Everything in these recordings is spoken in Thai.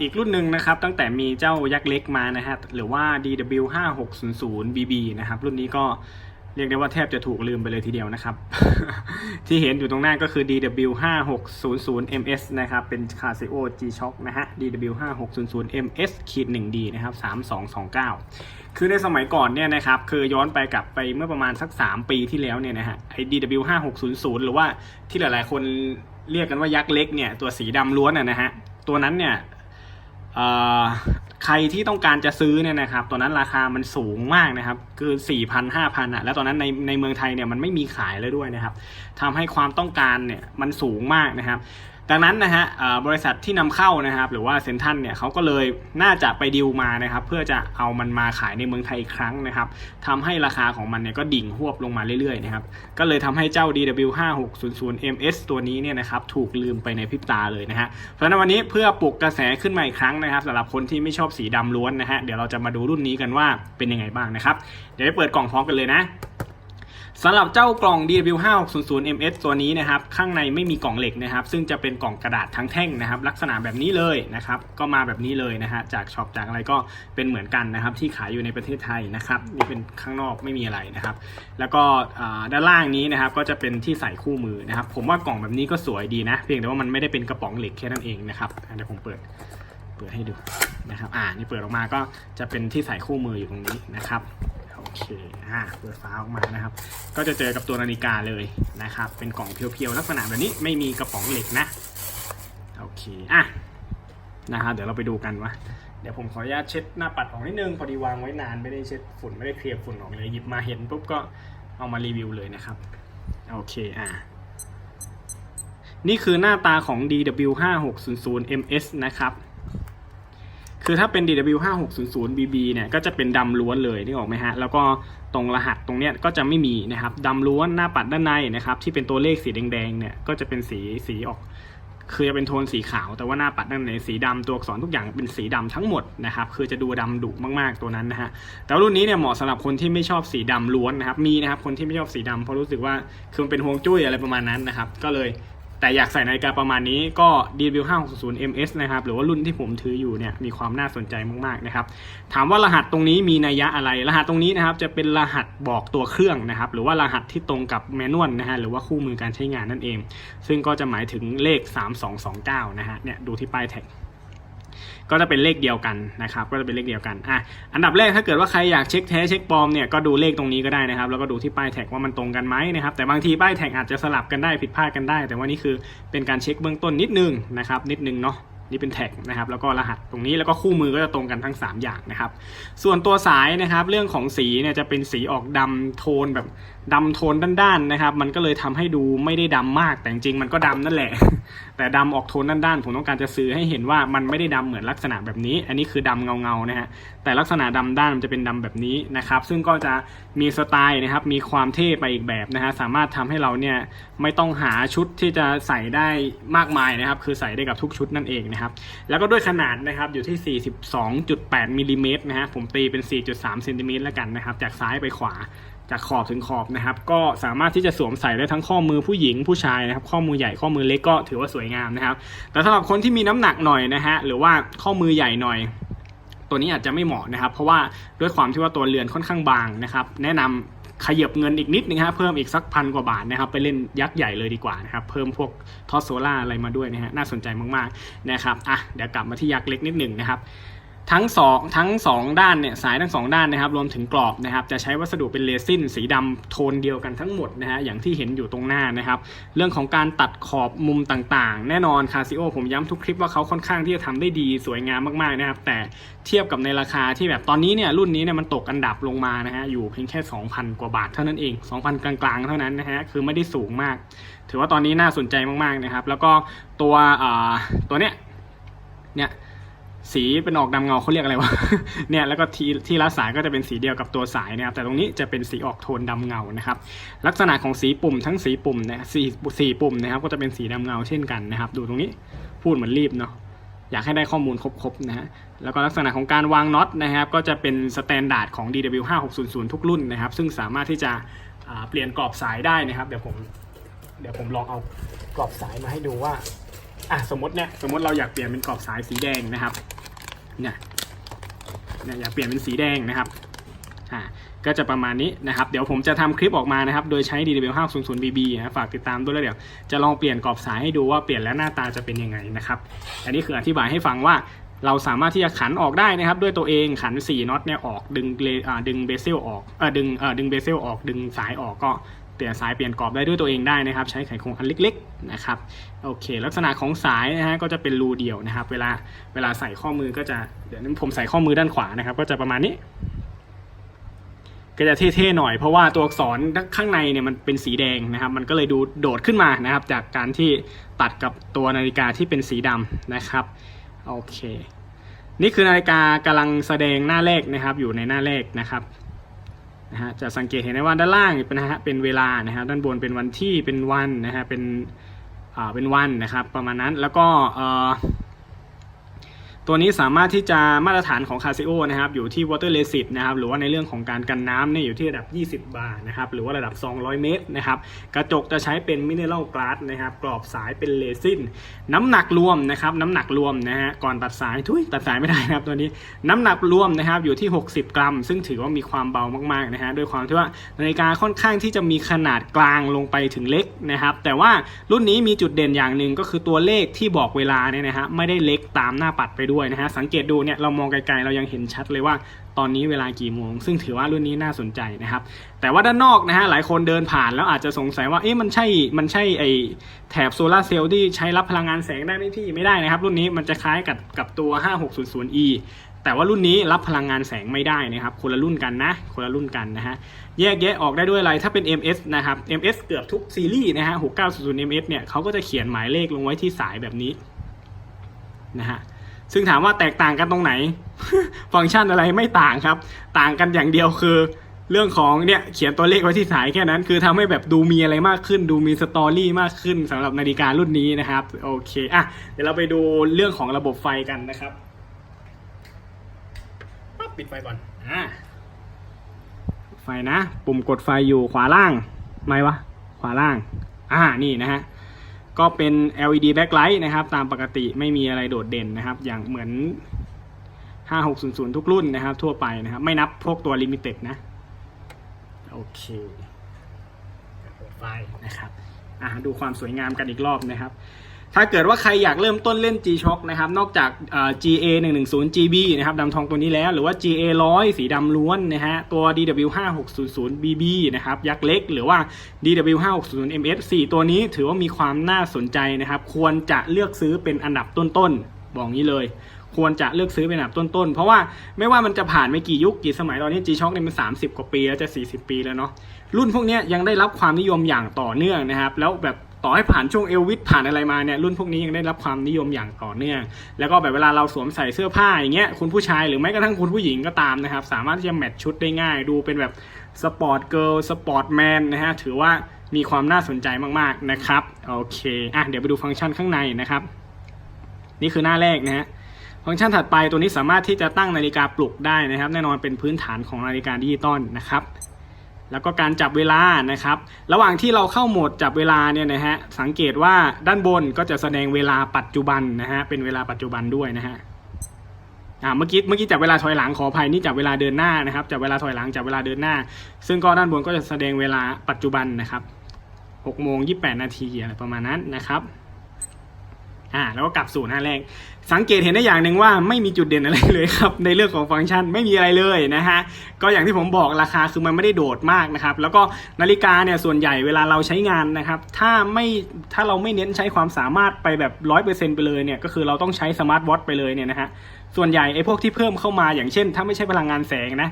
อีกรุ่นหนึ่งนะครับตั้งแต่มีเจ้ายักษ์เล็กมานะฮะหรือว่า DW 5 6 0 0 BB นะครับรุ่นนี้ก็เรียกได้ว่าแทบจะถูกลืมไปเลยทีเดียวนะครับ ที่เห็นอยู่ตรงหน้าก็คือ DW 5 6 0 0 MS นะครับเป็น Casio G Shock นะฮะ DW 5 6 0 0 MS ขีด 1D นะครับ 3229 คือในสมัยก่อนเนี่ยนะครับคือย้อนไปกลับไปเมื่อประมาณสัก 3 ปีที่แล้วเนี่ยนะฮะไอ้ DW 5 6 0 0 หรือว่าที่หลายๆ คนเรียกกันว่ายักษ์เล็กเนี่ยตัวสีดำล้วนนะนะฮะ ตัวนั้นเนี่ยใครที่ต้องการจะซื้อเนี่ยนะครับตัวนั้นราคามันสูงมากนะครับคือ4 0 0 0 5,000อะแล้วตอนนั้นในในเมืองไทยเนี่ยมันไม่มีขายเลยด้วยนะครับทำให้ความต้องการเนี่ยมันสูงมากนะครับ ดังนั้นนะฮะบริษัทที่นำเข้านะครับ หรือว่าเซนทันเนี่ยเขาก็เลยน่าจะไปดิวมานะครับ เพื่อจะเอามันมาขายในเมืองไทยอีกครั้งนะครับทำให้ราคาของมันเนี่ยก็ดิ่งหวบลงมาเรื่อยๆนะครับ ก็เลยทำให้เจ้า DW 5 6 0 0 MS ตัวนี้เนี่ยนะครับถูกลืมไปในพริบตาเลยนะฮะ เพราะฉะนั้นวันนี้เพื่อปลุกกระแสขึ้นมาอีกครั้งนะครับสำหรับคนที่ไม่ชอบสีดำล้วนนะฮะ เดี๋ยวเราจะมาดูรุ่นนี้กันว่าเป็นยังไงบ้างนะครับ เดี๋ยวไปเปิดกล่องพร้อมกันเลยนะ สำหรับเจ้ากล่อง DW 5 6 0 0 MS ตัวนี้นะครับ ข้างในไม่มีกล่องเหล็กนะครับ ซึ่งจะเป็นกล่องกระดาษทั้งแท่งนะครับ ลักษณะแบบนี้เลยนะครับ ก็มาแบบนี้เลยนะฮะ จากช็อปจากอะไรก็เป็นเหมือนกันนะครับ ที่ขายอยู่ในประเทศไทยนะครับ นี่เป็นข้างนอกไม่มีอะไรนะครับ แล้วก็ด้านล่างนี้นะครับ ก็จะเป็นที่ใส่คู่มือนะครับ ผมว่ากล่องแบบนี้ก็สวยดีนะ เพียงแต่ว่ามันไม่ได้เป็นกระป๋องเหล็กแค่นั้นเองนะครับเดี๋ยวผมเปิดเปิดให้ดูนะครับ อ่า นี่เปิดออกมาก็จะเป็นที่ใส่คู่มืออยู่ตรงนี้นะครับ เคอ่าเปิดฝาออกมานะครับ ก็จะเจอกับตัวนาฬิกาเลยนะครับ เป็นกล่องเพียวๆลักษณะแบบนี้ไม่มีกระป๋องเหล็กนะโอเคอะนะครับเดี๋ยวเราไปดูกันว่าเดี๋ยวผมขออนุญาตเช็ดหน้าปัดออกนิดนึงพอดีวางไว้นานไม่ได้เช็ดฝุ่นไม่ได้เคลียร์ฝุ่นออกเลยหยิบมาเห็นปุ๊บก็เอามารีวิวเลยนะครับโอเคอะนี่คือหน้าตาของ DW 5 6 0 0 MS นะครับ คือถ้าเป็น DW 5 6 0 0 BB เนี่ยก็จะเป็นดำล้วนเลยนี่ออกไหมฮะ แล้วก็ตรงรหัสตรงเนี้ยก็จะไม่มีนะครับดำล้วนหน้าปัดด้านในนะครับที่เป็นตัวเลขสีแดงๆเนี่ยก็จะเป็นสีสีออกคือจะเป็นโทนสีขาว แต่ว่าหน้าปัดด้านในสีดำตัวอักษรทุกอย่างเป็นสีดำทั้งหมดนะครับคือจะดูดำดุมากๆตัวนั้นนะฮะแต่รุ่นนี้เนี่ยเหมาะสำหรับคนที่ไม่ชอบสีดำล้วนนะครับมีนะครับคนที่ไม่ชอบสีดำเพราะรู้สึกว่าคือมันเป็นฮวงจุ้ยอะไรประมาณนั้นนะครับก็เลย แต่อยากใส่นาฬิกาประมาณนี้ก็ DW 5 6 0 MS นะครับ หรือว่ารุ่นที่ผมถืออยู่เนี่ยมีความน่าสนใจมากๆนะครับ ถามว่ารหัสตรงนี้มีนัยยะอะไร รหัสตรงนี้นะครับจะเป็นรหัสบอกตัวเครื่องนะครับ หรือว่ารหัสที่ตรงกับแมนนวลนะฮะหรือว่าคู่มือการใช้งานนั่นเอง ซึ่งก็จะหมายถึงเลข 3229 นะฮะเนี่ยดูที่ป้ายแท็ก ก็จะเป็นเลขเดียวกันนะครับก็จะเป็นเลขเดียวกันอะอันดับแรกถ้าเกิดว่าใครอยากเช็คแท้เช็คปลอมเนี่ยก็ดูเลขตรงนี้ก็ได้นะครับแล้วก็ดูที่ป้ายแท็กว่ามันตรงกันไหมนะครับแต่บางทีป้ายแท็กอาจจะสลับกันได้ผิดพลาดกันได้ แต่ว่านี่คือเป็นการเช็คเบื้องต้นนิดนึงนะครับนิดนึงเนาะนี่เป็นแท็กนะครับแล้วก็รหัสตรงนี้แล้วก็คู่มือก็จะตรงกันทั้ง 3 อย่างนะครับ ส่วนตัวสายนะครับเรื่องของสีเนี่ยจะเป็นสีออกดำโทนแบบดำโทนด้านๆนะครับ มันก็เลยทำให้ดูไม่ได้ดำมากแต่จริงมันก็ดำนั่นแหละ แต่ดำออกโทนด้านๆผมต้องการจะสื่อให้เห็นว่ามันไม่ได้ดำเหมือนลักษณะแบบนี้ อันนี้คือดำเงาๆนะฮะแต่ลักษณะดำด้านมันจะเป็นดำแบบนี้นะครับ ซึ่งก็จะมีสไตล์นะครับ มีความเท่ไปอีกแบบนะฮะสามารถทำให้เราเนี่ยไม่ต้องหาชุดที่จะใส่ได้มากมายนะครับ คือใส่ได้กับทุกชุดนั่นเองนะครับ แล้วก็ด้วยขนาดนะครับอยู่ที่ 42.8มิลลิเมตรนะฮะผมตีเป็น 4.3เซนติเมตรแล้วกันนะครับ จากซ้ายไปขวา จากขอบถึงขอบนะครับ ก็สามารถที่จะสวมใส่ได้ทั้งข้อมือผู้หญิงผู้ชายนะครับ ข้อมือใหญ่ข้อมือเล็กก็ถือว่าสวยงามนะครับ แต่สำหรับคนที่มีน้ำหนักหน่อยนะฮะหรือว่าข้อมือใหญ่หน่อย ตัวนี้อาจจะไม่เหมาะนะครับ เพราะว่าด้วยความที่ว่าตัวเรือนค่อนข้างบางนะครับ แนะนำขยับเงินอีกนิดนึงครับเพิ่มอีกสักพันกว่าบาทนะครับ ไปเล่นยักษ์ใหญ่เลยดีกว่านะครับ เพิ่มพวกทอสโซล่าอะไรมาด้วยนะฮะน่าสนใจมากๆนะครับอะเดี๋ยวกลับมาที่ยักษ์เล็กนิดหนึ่งนะครับ ทั้งสองทั้งสองด้านเนี่ยสายทั้งสองด้านนะครับรวมถึงกรอบนะครับจะใช้วัสดุเป็นเรซินสีดำโทนเดียวกันทั้งหมดนะฮะอย่างที่เห็นอยู่ตรงหน้านะครับ เรื่องของการตัดขอบมุมต่างๆ แน่นอนคาซิโอผมย้ำทุกคลิปว่าเขาค่อนข้างที่จะทำได้ดีสวยงามมากๆนะครับ แต่เทียบกับในราคาที่แบบตอนนี้เนี่ยรุ่นนี้เนี่ยมันตกอันดับลงมานะฮะอยู่เพียงแค่ 2,000 กว่าบาทเท่านั้นเอง 2,000 กลางๆ เท่านั้นนะฮะคือไม่ได้สูงมาก ถือว่าตอนนี้น่าสนใจมากๆนะครับ แล้วก็ตัวอ่าตัวเนี้ยเนี่ย สีเป็นออกดำเงาเขาเรียกอะไรวะ เนี่ยแล้วก็ที่ที่ละสายก็จะเป็นสีเดียวกับตัวสายนะครับแต่ตรงนี้จะเป็นสีออกโทนดำเงานะครับลักษณะของสีปุ่มทั้งสีปุ่มนะสีสีปุ่มนะครับก็จะเป็นสีดำเงาเช่นกันนะครับ ดูตรงนี้พูดเหมือนรีบเนาะอยากให้ได้ข้อมูลครบๆนะฮะ แล้วก็ลักษณะของการวางน็อตนะครับ ก็จะเป็นสแตนดาร์ดของ DW 5600 ทุกรุ่นนะครับ ซึ่งสามารถที่จะเปลี่ยนกรอบสายได้นะครับ เดี๋ยวผมเดี๋ยวผมลองเอากรอบสายมาให้ดูว่าอะสมมติเนี่ยสมมติเราอยากเปลี่ยนเป็นกรอบสายสีแดงนะครับ เนี่ยเนี่ยอยากเปลี่ยนเป็นสีแดงนะครับอ่าก็จะประมาณนี้นะครับ เดี๋ยวผมจะทำคลิปออกมานะครับ โดยใช้ DW500BB นะฝากติดตามด้วยแล้วเดี๋ยวจะลองเปลี่ยนกรอบสายให้ดูว่าเปลี่ยนแล้วหน้าตาจะเป็นยังไงนะครับ อันนี้คืออธิบายให้ฟังว่าเราสามารถที่จะขันออกได้นะครับด้วยตัวเองขัน4น็อตเนี่ยออกดึงเลดึงเบเซลออกเออดึงเออดึงเบเซลออกดึงสายออกก็ เปลี่ยนสายเปลี่ยนกรอบได้ด้วยตัวเองได้นะครับ ใช้ไขควงอันเล็กๆนะครับโอเค ลักษณะของสายนะฮะก็จะเป็นรูเดียวนะครับ เวลาเวลาใส่ข้อมือก็จะเดี๋ยวนั้ผมใส่ข้อมือด้านขวานะครับ ก็จะประมาณนี้ ก็จะเท่ๆหน่อยเพราะว่าตัวอักษรข้างในเนี่ยมันเป็นสีแดงนะครับ มันก็เลยดูโดดขึ้นมานะครับ จากการที่ตัดกับตัวนาฬิกาที่เป็นสีดำนะครับโอเค นี่คือนาฬิกากำลังแสดงหน้าเลขนะครับ อยู่ในหน้าเลขนะครับ นะฮะจะสังเกตเห็นได้ว่าด้านล่างเป็นนะฮะเป็นเวลานะฮะด้านบนเป็นวันที่เป็นวันนะฮะเป็นอ่าเป็นวันนะครับประมาณนั้นแล้วก็เอ่อ ตัวนี้สามารถที่จะมาตรฐานของ Casio นะครับอยู่ที่ water resist นะครับหรือว่าในเรื่องของการกันน้ำเนี่ยอยู่ที่ระดับ 20 บาร์นะครับหรือว่าระดับ 200 เมตรนะครับกระจกจะใช้เป็น mineral glass นะครับกรอบสายเป็นเรซินน้ำหนักรวมนะครับน้ำหนักรวมนะฮะก่อนตัดสายทุยตัดสายไม่ได้นะครับตัวนี้น้ำหนักรวมนะครับอยู่ที่ 60 กรัม ซึ่งถือว่ามีความเบามากๆนะฮะด้วยความที่ว่านาฬิกาค่อนข้างที่จะมีขนาดกลางลงไปถึงเล็กนะครับแต่ว่ารุ่นนี้มีจุดเด่นอย่างหนึ่งก็คือตัวเลขที่บอกเวลาเนี่ยนะฮะไม่ได้เล็กตามหน้าปัดไปด้วยนะฮะสังเกตดูเนี่ยเรามองไกลๆเรายังเห็นชัดเลยว่าตอนนี้เวลากี่โมง ซึ่งถือว่ารุ่นนี้น่าสนใจนะครับ แต่ว่าด้านนอกนะฮะหลายคนเดินผ่านแล้วอาจจะสงสัยว่าเอ๊ะมันใช่มันใช่ไอแถบโซลาร์เซลล์ที่ใช้รับพลังงานแสงได้ไหมพี่ไม่ได้นะครับ รุ่นนี้มันจะคล้ายกับกับตัว 5600E แต่ว่ารุ่นนี้รับพลังงานแสงไม่ได้นะครับ คนละรุ่นกันนะ คนละรุ่นกันนะฮะ แยกแยะออกได้ด้วยอะไร ถ้าเป็น MS นะครับ MS เกือบทุกซีรีส์นะฮะ 6900 MS เนี่ยเขาก็จะเขียนหมายเลขลงไว้ที่สายแบบนี้นะฮะ ซึ่งถามว่าแตกต่างกันตรงไหน ฟังก์ชันอะไรไม่ต่างครับ ต่างกันอย่างเดียวคือ เรื่องของเนี่ยเขียนตัวเลขไว้ที่สายแค่นั้น คือทำให้แบบดูมีอะไรมากขึ้น ดูมีสตอรี่มากขึ้นสำหรับนาฬิการุ่นนี้นะครับ โอเคอะเดี๋ยวเราไปดูเรื่องของระบบไฟกันนะครับปั๊บปิดไฟก่อนอ่าไฟนะ ปุ่มกดไฟอยู่ขวาล่าง ไม่วะ ขวาล่าง อ่า นี่นะฮะ ก็เป็น LED backlight นะครับ ตามปกติไม่มีอะไรโดดเด่นนะครับ อย่างเหมือน 5600 ทุกรุ่นนะครับ ทั่วไปนะครับ ไม่นับพวกตัว limited นะ โอเคเปิดไฟนะครับอ่าดูความสวยงามกันอีกรอบนะครับ ถ้าเกิดว่าใครอยากเริ่มต้นเล่น G-Shock นะครับ นอกจากเอ่อ GA 110 GB นะครับดำทองตัวนี้แล้ว หรือว่า GA 100 สีดำล้วนนะฮะ ตัว DW 5600 BB นะครับ ยักษ์เล็ก หรือว่า DW 560 MS 4 ตัวนี้ถือว่ามีความน่าสนใจนะครับ ควรจะเลือกซื้อเป็นอันดับต้นๆ บอกงี้เลย ควรจะเลือกซื้อเป็นอันดับต้นๆ เพราะว่าไม่ว่ามันจะผ่านไม่กี่ยุคกี่สมัยตอนนี้ G-Shock เนี่ยมัน 30 กว่าปีแล้วจะ 40 ปีแล้วเนาะ รุ่นพวกนี้ยยังได้รับความนิยมอย่างต่อเนื่องนะครับ แล้วแบบ ต่อให้ผ่านช่วงเอลวิสผ่านอะไรมาเนี่ยรุ่นพวกนี้ยังได้รับความนิยมอย่างต่อเนื่อง แล้วก็แบบเวลาเราสวมใส่เสื้อผ้าอย่างเงี้ยคุณผู้ชายหรือแม้กระทั่งคุณผู้หญิงก็ตามนะครับ สามารถที่จะแมทชุดได้ง่าย ดูเป็นแบบสปอร์ตเกิร์ลสปอร์ตแมนนะฮะถือว่ามีความน่าสนใจมากๆนะครับโอเคอะเดี๋ยวไปดูฟังก์ชันข้างในนะครับ นี่คือหน้าแรกนะฮะฟังก์ชันถัดไปตัวนี้สามารถที่จะตั้งนาฬิกาปลุกได้นะครับ แน่นอนเป็นพื้นฐานของนาฬิกาดิจิตอลนะครับ แล้วก็การจับเวลานะครับ ระหว่างที่เราเข้าโหมดจับเวลาเนี่ยนะฮะ สังเกตว่าด้านบนก็จะแสดงเวลาปัจจุบันนะฮะ เป็นเวลาปัจจุบันด้วยนะฮะ อ่า เมื่อกี้ เมื่อกี้จับเวลาถอยหลังขออภัยนี่จับเวลาเดินหน้านะครับ จับเวลาถอยหลังจับเวลาเดินหน้า ซึ่งก็ด้านบนก็จะแสดงเวลาปัจจุบันนะครับ6โมง28 นาทีอะไรประมาณนั้นนะครับ อ่าแล้วก็กลับสู่หน้าแรก สังเกตเห็นได้อย่างหนึ่งว่าไม่มีจุดเด่นอะไรเลยครับ ในเรื่องของฟังก์ชันไม่มีอะไรเลยนะฮะก็อย่างที่ผมบอกราคาคือมันไม่ได้โดดมากนะครับ แล้วก็นาฬิกาเนี่ยส่วนใหญ่เวลาเราใช้งานนะครับ ถ้าไม่ถ้าเราไม่เน้นใช้ความสามารถไปแบบร้อยเปอร์เซ็นไปเลยเนี่ยก็คือเราต้องใช้สมาร์ทวอทไปเลยเนี่ยนะฮะส่วนใหญ่ไอ้พวกที่เพิ่มเข้ามาอย่างเช่น ถ้าไม่ใช่พลังงานแสงนะ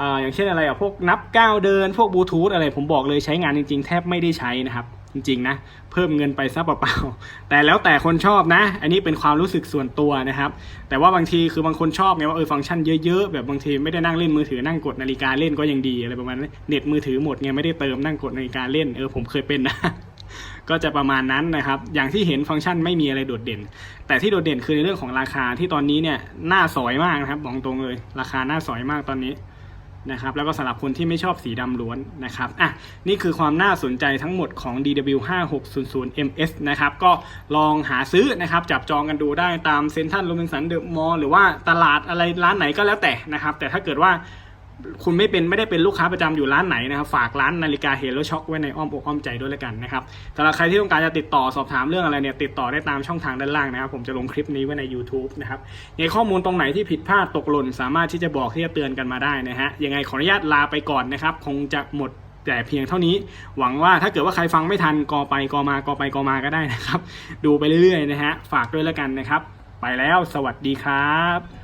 อ่าอย่างเช่นอะไรอะพวกนับก้าวเดิน พวกบลูทูธอะไรผมบอกเลยใช้งานจริงๆ แทบไม่ได้ใช้นะครับ จริงๆนะเพิ่มเงินไปซะเปล่าๆแต่แล้วแต่คนชอบนะ อันนี้เป็นความรู้สึกส่วนตัวนะครับ แต่ว่าบางทีคือบางคนชอบไงว่าเออฟังก์ชันเยอะๆแบบบางทีไม่ได้นั่งเล่นมือถือนั่งกดนาฬิกาเล่นก็ยังดีอะไรประมาณนั้นเน็ตมือถือหมดไงไม่ได้เติมนั่งกดนาฬิกาเล่นเออผมเคยเป็นนะก็จะประมาณนั้นนะครับ อย่างที่เห็นฟังก์ชันไม่มีอะไรโดดเด่น แต่ที่โดดเด่นคือในเรื่องของราคาที่ตอนนี้เนี่ยน่าสอยมากนะครับบอกตรงเลย ราคาน่าสอยมากตอนนี้ นะครับแล้วก็สำหรับคนที่ไม่ชอบสีดำล้วนนะครับอะนี่คือความน่าสนใจทั้งหมดของ DW 5 6 0 0 MS นะครับก็ลองหาซื้อนะครับจับจองกันดูได้ตามเซ็นทรัลโรบินสันเดอะมอลล์หรือว่าตลาดอะไรร้านไหนก็แล้วแต่นะครับแต่ถ้าเกิดว่า คุณไม่เป็นไม่ได้เป็นลูกค้าประจำอยู่ร้านไหนนะครับ ฝากร้านนาฬิกาเฮโ o ช็อคไว้ในอ้อมอกอ้อมใจด้วยแล้วกันนะครับสำหรับใครที่ต้องการจะติดต่อสอบถามเรื่องอะไรเนี่ยติดต่อได้ตามช่องทางด้านล่างนะครับ ผมจะลงคลิปนี้ไว้ใน YouTube นะครับในข้อมูลตรงไหนที่ผิดพลาดตกหล่น สามารถที่จะบอกที่จะเตือนกันมาได้นะฮะยังไงขออนุญาตลาไปก่อนนะครับ คงจะหมดแต่เพียงเท่านี้หวังว่าถ้าเกิดว่าใครฟังไม่ทันกอไปกอมากอไปกอมาก็ได้นะครับ ดูไปเรื่อยๆนะฮะฝากด้วยแล้วกันนะครับ ไปแล้วสวัสดีครับ